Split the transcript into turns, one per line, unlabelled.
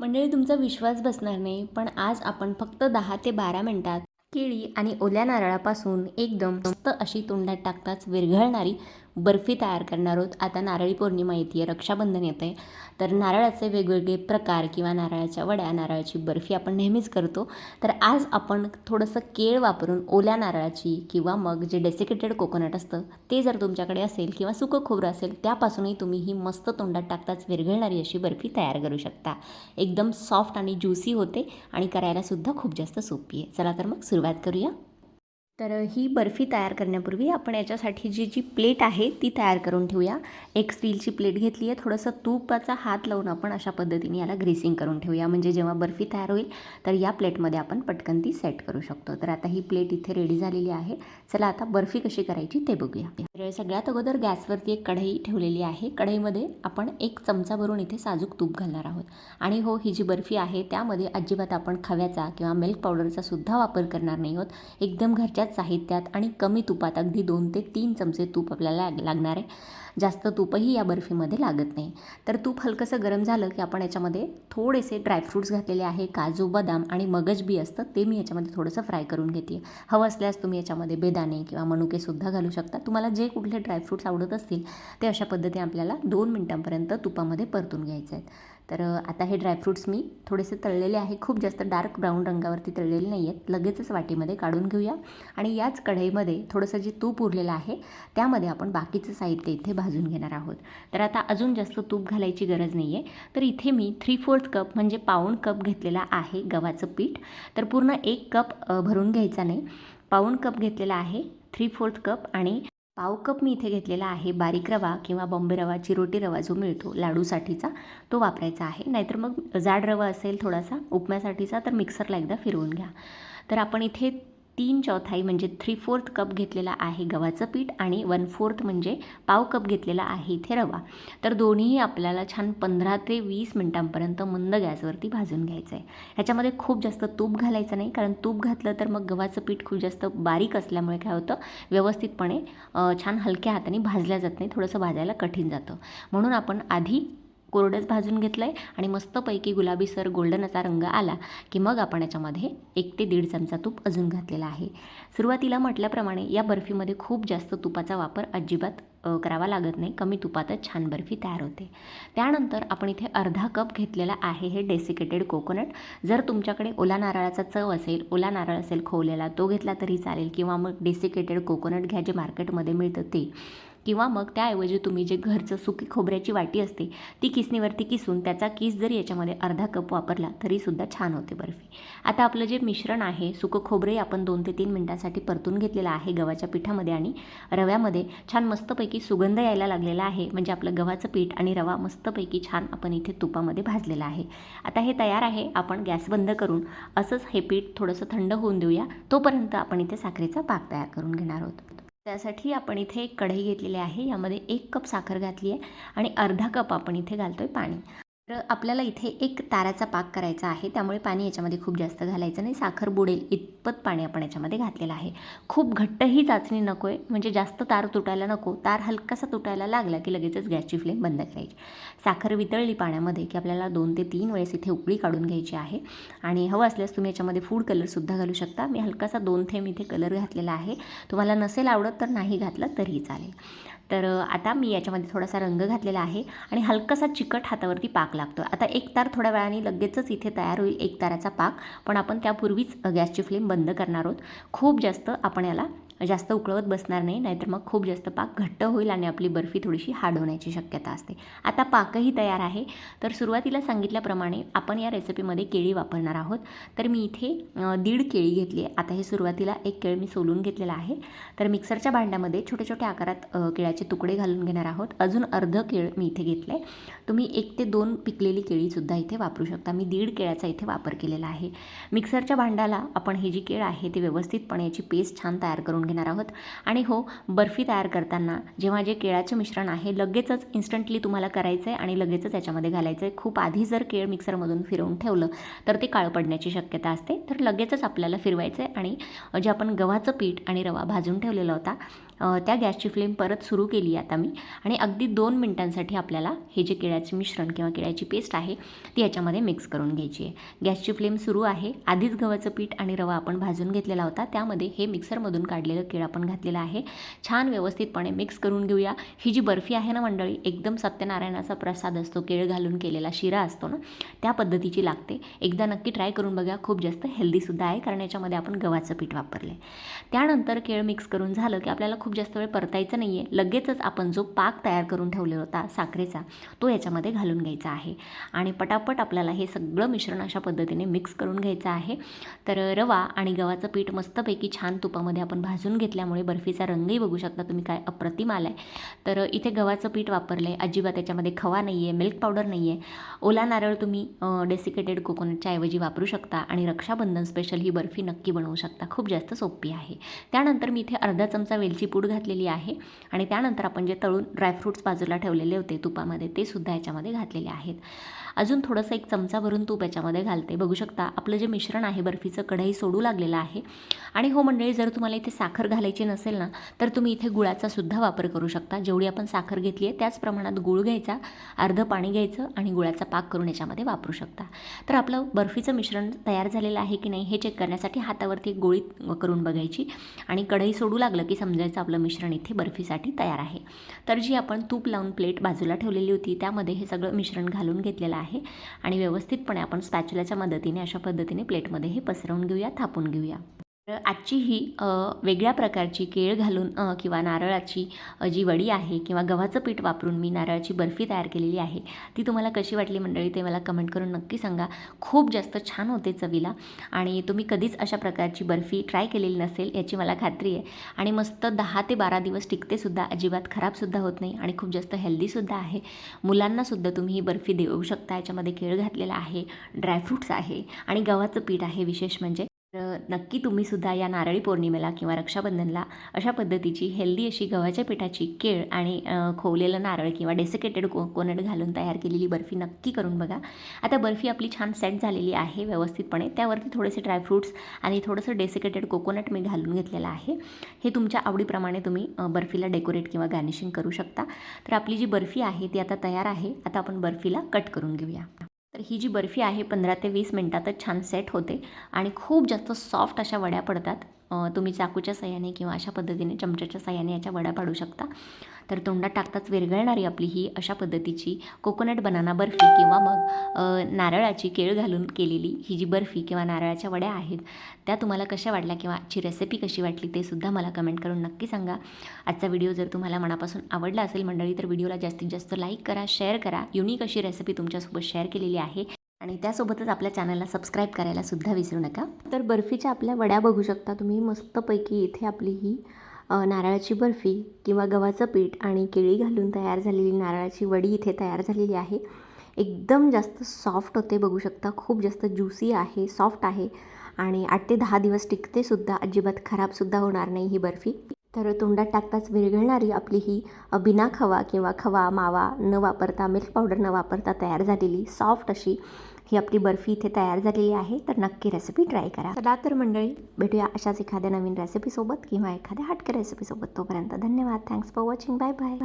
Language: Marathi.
मंडळी तुमचा विश्वास बसणार नाही पण आज आपण फक्त दहा ते बारा मिनटात केळी आणि ओल्या नारळापासून एकदम मस्त अशी तोंडात टाकताच विरघळणारी बर्फी तयार करणार आहोत. आता नारळी पौर्णिमा येते रक्षाबंधन येतं आहे तर नारळाचे वेगवेगळे प्रकार किंवा नारळाच्या वड्या नारळाची बर्फी आपण नेहमीच करतो. तर आज आपण थोडंसं केळ वापरून ओल्या नारळाची किंवा मग जे डेसिकेटेड कोकोनट असतं ते जर तुमच्याकडे असेल किंवा सुकं खोबरं असेल त्यापासूनही तुम्ही ही मस्त तोंडात टाकताच विरघळणारी अशी बर्फी तयार करू शकता. एकदम सॉफ्ट आणि ज्युसी होते आणि करायलासुद्धा खूप जास्त सोपी आहे. चला तर मग सुरुवात करूया. तर ही बर्फी तयार करण्यापूर्वी आपण याच्यासाठी जी जी प्लेट आहे ती तयार करून ठेवूया. एक स्टीलची प्लेट घेतली आहे. थोडंसं तुपाचा हात लावून आपण अशा पद्धतीने याला ग्रेसिंग करून ठेवूया. म्हणजे जेव्हा बर्फी तयार होईल तर या प्लेटमध्ये आपण पटकन ती सेट करू शकतो. तर आता ही प्लेट इथे रेडी झालेली आहे. चला आता बर्फी कशी करायची ते बघूया. तर सगळ्यात अगोदर गॅसवरती एक कढई ठेवलेली आहे. कढईमध्ये आपण एक चमचा भरून इथे साजूक तूप घालणार आहोत. आणि हो ही जी बर्फी आहे त्यामध्ये अजिबात आपण खव्याचा किंवा मिल्क पावडरचा सुद्धा वापर करणार नाही आहोत. एकदम घरच्याच साहित्यात आणि कमी तुपात अगदी दोन ते तीन चमचे तूप आपल्याला लाग- लागणार आहे. जास्त तूपही या बर्फीमध्ये लागत नाही. तर तूप हलकंसं गरम झालं की आपण याच्यामध्ये थोडेसे ड्रायफ्रूट्स घातलेले आहे काजू बदाम आणि मगज बी असतं ते मी याच्यामध्ये थोडंसं फ्राय करून घेते. हवं असल्यास तुम्ही याच्यामध्ये बेदाणे किंवा मनुकेसुद्धा घालू शकता. तुम्हाला जे कुठले ड्रायफ्रूट्स आवडत असतील ते अशा पद्धतीने आपल्याला दोन मिनटांपर्यंत तुपामध्ये परतून घ्यायचे आहेत. तर आता हे ड्रायफ्रूट्स मी थोडेसे तळलेले आहे. खूप जास्त डार्क ब्राऊन रंगावरती तळलेले नाही आहेत लगेचच वाटीमध्ये काढून घेऊया. आणि याच कढईमध्ये थोडंसं जे तूप उरलेलं आहे त्यामध्ये आपण बाकीचं साहित्य इथे भाजून घेणार आहोत. तर आता अजून जास्त तूप घालायची गरज नाही आहे तर इथे मी थ्री फोर्थ कप म्हणजे पाऊण कप घेतलेला आहे गव्हाचं पीठ. तर पूर्ण एक कप भरून घ्यायचा नाही. पाऊण कप घेतलेला आहे थ्री फोर्थ कप आणि पाव कप मी इथे घेतलेला आहे बारीक रवा किंवा बॉम्बे रवा चिरोटी रवा जो मिळतो लाडूसाठीचा तो वापरायचा आहे. नाहीतर मग जाड रवा असेल थोडासा उपम्यासाठीचा तर मिक्सरला एकदा फिरवून घ्या. तर आपण इथे तीन चौथाई म्हणजे थ्री फोर्थ कप घेतलेला आहे गव्हाचं पीठ आणि वन फोर्थ म्हणजे पाव कप घेतलेला आहे इथे रवा. तर दोन्हीही आपल्याला छान पंधरा ते वीस मिनटांपर्यंत मंद गॅसवरती भाजून घ्यायचं आहे ह्याच्यामध्ये खूप जास्त तूप घालायचं नाही कारण तूप घातलं तर मग गव्हाचं पीठ खूप जास्त बारीक असल्यामुळे काय होतं? व्यवस्थितपणे छान हलक्या हाताने भाजल्या जात नाही थोडंसं भाजायला कठीण जातं. म्हणून आपण आधी कोरडंच भाजून घेतलं आहे आणि मस्तपैकी गुलाबीसर गोल्डन असा रंग आला की मग आपण याच्यामध्ये एक ते दीड चमचा तूप अजून घातलेला आहे. सुरुवातीला म्हटल्याप्रमाणे या बर्फीमध्ये खूप जास्त तुपाचा वापर अजिबात करावा लागत नाही. कमी तुपातच छान बर्फी तयार होते. त्यानंतर आपण इथे अर्धा कप घेतलेला आहे हे डेसिकेटेड कोकोनट जर तुमच्याकडे ओला नारळाचा चव असेल ओला नारळ असेल खोवलेला तो घेतला तरी चालेल किंवा मग डेसिकेटेड कोकोनट घ्या जे मार्केटमध्ये मिळतं ते. किंवा मग त्याऐवजी तुम्ही जे घरचं सुकी खोबऱ्याची वाटी असते ती किसणीवरती किसून त्याचा किस जरी याच्यामध्ये अर्धा कप वापरला तरीसुद्धा छान होते बर्फी. आता आपलं जे मिश्रण आहे सुकं खोबरे आपण दोन ते तीन मिनटासाठी परतून घेतलेलं आहे गव्हाच्या पिठामध्ये आणि रव्यामध्ये. छान मस्तपैकी सुगंध यायला लागलेला आहे म्हणजे आपलं गव्हाचं पीठ आणि रवा मस्तपैकी छान आपण इथे तुपामध्ये भाजलेला आहे. आता हे तयार आहे आपण गॅस बंद करून असंच हे पीठ थोडंसं थंड होऊन देऊया तोपर्यंत आपण इथे साखरेचा पाक तयार करून घेणार आहोत. त्यासाठी आपण इथे एक कढई घेतलेली आहे. यामध्ये एक कप साखर घातली आहे आणि अर्धा कप आपण इथे घालतो आहे पाणी. तर आपल्याला इथे एक ताराचा पाक करायचा आहे. त्यामुळे पाणी याच्यामध्ये खूप जास्त घालायचं नाही. साखर बुडेल. इतपत पाणी आपण याच्यामध्ये घातलेलं आहे. खूप घट्टही चाचणी नको आहे म्हणजे जास्त तार तुटायला नको. तार हलकासा तुटायला लागला की लगेचच गॅसची फ्लेम बंद करायची. साखर वितळली पाण्यामध्ये की आपल्याला दोन ते तीन वेळेस इथे उकळी काढून घ्यायची आहे. आणि हवं असल्यास तुम्ही याच्यामध्ये फूड कलरसुद्धा घालू शकता. मी हलकासा दोन थेंब इथे कलर घातलेला आहे. तुम्हाला नसेल आवडत तर नाही घातलं तरीही चालेल. तर आता मी याच्यामध्ये थोडासा रंग घातलेला आहे आणि हलकासा चिकट हातावरती पाक लागतो आता एक तार थोड्या वेळाने लगेचच इथे तयार होईल एक ताराचा पाक. पण आपण त्यापूर्वीच गॅसची फ्लेम बंद करणार आहोत. खूप जास्त आपण याला जास्त उकळवत बसणार नाही नाहीतर मग खूप जास्त पाक घट्ट होईल आणि आपली बर्फी थोडीशी हार्ड होण्याची शक्यता असते. आता पाकही तयार आहे. तर सुरुवातीला सांगितल्याप्रमाणे आपण या रेसिपीमध्ये केळी वापरणार आहोत. तर मी इथे दीड केळी घेतली आहे. आता हे सुरुवातीला एक केळ मी सोलून घेतलेला आहे. तर मिक्सरच्या भांड्यामध्ये छोट्या छोट्या आकारात केळ्याचे तुकडे घालून घेणार आहोत. अजून अर्ध केळ मी इथे घेतलं आहे तुम्ही एक ते दोन पिकलेली केळीसुद्धा इथे वापरू शकता. मी दीड केळ्याचा इथे वापर केलेला आहे. मिक्सरच्या भांड्याला आपण हे जी केळ आहे ते व्यवस्थितपणे याची पेस्ट छान तयार करून घेणार आहोत. आणि हो बर्फी तयार करताना जेव्हा जे केळाचे मिश्रण आहे लगेचच इन्स्टंटली तुम्हाला करायचं आहे आणि लगेचच याच्यामध्ये घालायचं आहे खूप आधी जर केळ मिक्सरमधून फिरवून ठेवलं तर ते काळं पडण्याची शक्यता असते. तर लगेचच आपल्याला फिरवायचं आहे आणि जे आपण गव्हाचं पीठ आणि रवा भाजून ठेवलेला होता त्या गॅसची फ्लेम परत सुरू केली आता मी. आणि अगदी दोन मिनटांसाठी आपल्याला हे जे केळ्याचे मिश्रण किंवा केळ्याची पेस्ट आहे ती याच्यामध्ये मिक्स करून घ्यायची आहे. गॅसची फ्लेम सुरू आहे. आधीच गव्हाचं पीठ आणि रवा आपण भाजून घेतलेला होता. त्यामध्ये हे मिक्सरमधून काढलेलं केळ आपण घातलेलं आहे. छान व्यवस्थितपणे मिक्स करून घेऊया. ही जी बर्फी आहे ना मंडळी एकदम सत्यनारायणाचा प्रसाद असतो केळ घालून केलेला शिरा असतो ना त्या पद्धतीची लागते. एकदा नक्की ट्राय करून बघा खूप जास्त हेल्दीसुद्धा आहे कारण याच्यामध्ये आपण गव्हाचं पीठ वापरले त्यानंतर केळ मिक्स करून झालं की आपल्याला खूप जास्त वेळ परतायचं नाही आहे लगेचच आपण जो पाक तयार करून ठेवलेला होता साखरेचा तो याच्यामध्ये घालून घ्यायचा आहे. आणि पटापट आपल्याला हे सगळं मिश्रण अशा पद्धतीने मिक्स करून घ्यायचं आहे. तर रवा आणि गव्हाचं पीठ मस्तपैकी छान तुपामध्ये आपण भाजून घेतल्यामुळे बर्फीचा रंगही बघू शकता तुम्ही काय अप्रतिम आला आहे तर इथे गव्हाचं पीठ वापरलं आहे अजिबात त्याच्यामध्ये खवा नाही आहे मिल्क पावडर नाही आहे ओला नारळ तुम्ही डेसिकेटेड कोकोनटच्या ऐवजी वापरू शकता आणि रक्षाबंधन स्पेशल ही बर्फी नक्की बनवू शकता. खूप जास्त सोपी आहे. त्यानंतर मी इथे अर्धा चमचा वेलची पूड घातलेली आहे आणि त्यानंतर आपण जे तळून ड्रायफ्रूट्स बाजूला ठेवलेले होते तुपामध्ये ते सुद्धा याच्यामध्ये घातलेले आहेत. अजून थोडंसं एक चमचा भरून तूप याच्यामध्ये घालते. बघू शकता आपलं जे मिश्रण आहे बर्फीचं कढई सोडू लागलेलं आहे. आणि हो मंडळी जर तुम्हाला इथे साखर साखर घालायची नसेल ना तर तुम्ही इथे गुळाचा सुद्धा वापर करू शकता. जेवढी आपण साखर घेतली आहे त्याच प्रमाणात गुळ घ्यायचा अर्धं पाणी घ्यायचं आणि गुळाचा पाक करून याच्यामध्ये वापरू शकता. तर आपलं बर्फीचं मिश्रण तयार झालेलं आहे की नाही हे चेक करण्यासाठी हातावरती एक गोळी करून बघायची आणि कढई सोडू लागलं की समजायचं आपलं मिश्रण इथे बर्फीसाठी तयार आहे. तर जी आपण तूप लावून प्लेट बाजूला ठेवलेली होती त्यामध्ये हे सगळं मिश्रण घालून घेतलेलं आहे आणि व्यवस्थितपणे आपण स्पॅच्युलाच्या मदतीने अशा पद्धतीने प्लेटमध्ये हे पसरवून घेऊया थापून घेऊया. तर आजची ही वेगळ्या प्रकारची केळ घालून किंवा नारळाची जी वडी आहे किंवा गव्हाचं पीठ वापरून मी नारळाची बर्फी तयार केलेली आहे ती तुम्हाला कशी वाटली मंडळी ते मला कमेंट करून नक्की सांगा. खूप जास्त छान होते चवीला आणि तुम्ही कधीच अशा प्रकारची बर्फी ट्राय केलेली नसेल याची मला खात्री आहे आणि मस्त दहा ते बारा दिवस टिकतेसुद्धा अजिबात खराबसुद्धा होत नाही आणि खूप जास्त हेल्दीसुद्धा आहे. मुलांनासुद्धा तुम्ही ही बर्फी देऊ शकता याच्यामध्ये केळ घातलेला आहे ड्रायफ्रूट्स आहे आणि गव्हाचं पीठ आहे विशेष म्हणजे. तर नक्की तुम्ही सुद्धा या नारळी पौर्णिमेला किंवा रक्षाबंधनला अशा पद्धतीची हेल्दी अशी गव्हाच्या पिठाची केळ आणि खोवलेलं नारळ किंवा डेसिकेटेड कोकोनट घालून तयार केलेली बर्फी नक्की करून बघा. आता बर्फी आपली छान सेट झालेली आहे व्यवस्थितपणे. त्यावरती थोडेसे ड्रायफ्रूट्स आणि थोडंसं डेसिकेटेड कोकोनट मी घालून घेतलेलं आहे. हे तुमच्या आवडीप्रमाणे तुम्ही बर्फीला डेकोरेट किंवा गार्निशिंग करू शकता. तर आपली जी बर्फी आहे ती आता तयार आहे. आता आपण बर्फीला कट करून घेऊया. तर ही जी बर्फी आहे पंधरा ते वीस मिनटातच छान सेट होते आणि खूप जास्त सॉफ्ट अशा वड्या पडतात. तुम्ही चाकूच्या सहाय्याने किंवा अशा पद्धतीने चमच्याच्या सहाय्याने याच्या वड्या पाडू शकता. तर तोंडात टाकताच विरघळणारी आपली ही अशा पद्धतीची कोकोनट बनाना बर्फी किंवा मग नारळाची केळ घालून केलेली ही जी बर्फी किंवा नारळाच्या वड्या आहेत त्या तुम्हाला कशा वाटल्या किंवा आजची रेसिपी कशी वाटली ते सुद्धा मला कमेंट करून नक्की सांगा. आजचा व्हिडिओ जर तुम्हाला मनापासून आवडला असेल मंडळी तर व्हिडिओला जास्तीत जास्त लाईक करा शेअर करा. युनिक अशी रेसिपी तुमच्यासोबत शेअर केलेली आहे. आणि त्यासोबतच आपल्या चॅनलला सबस्क्राईब करायला सुद्धा विसरू नका. तर बर्फीच्या आपल्या वड्या बघू शकता तुम्ही. मस्तपैकी इथे आपली ही नारळाची बर्फी किंवा गव्हाचं पीठ आणि केळी घालून तयार झालेली नारळाची वडी इथे तयार झालेली आहे. एकदम जास्त सॉफ्ट होते बघू शकता. खूप जास्त ज्युसी आहे सॉफ्ट आहे. आणि आठ ते दहा दिवस टिकते सुद्धा. अजिबात खराबसुद्धा होणार नाही ही बर्फी. तर तोंडात टाकताच विरघळणारी आपली ही बिना खवा किंवा खवा मावा न वापरता मिल्क पावडर न वापरता तयार झालेली सॉफ्ट अशी ही आपली बर्फी इथे तयार झालेली आहे. तर नक्की रेसिपी ट्राय करा. चला तर मंडळी भेटूया अशाच एखाद्या नवीन रेसिपीसोबत किंवा एखाद्या हटके रेसिपीसोबत तोपर्यंत धन्यवाद. Thanks for watching bye bye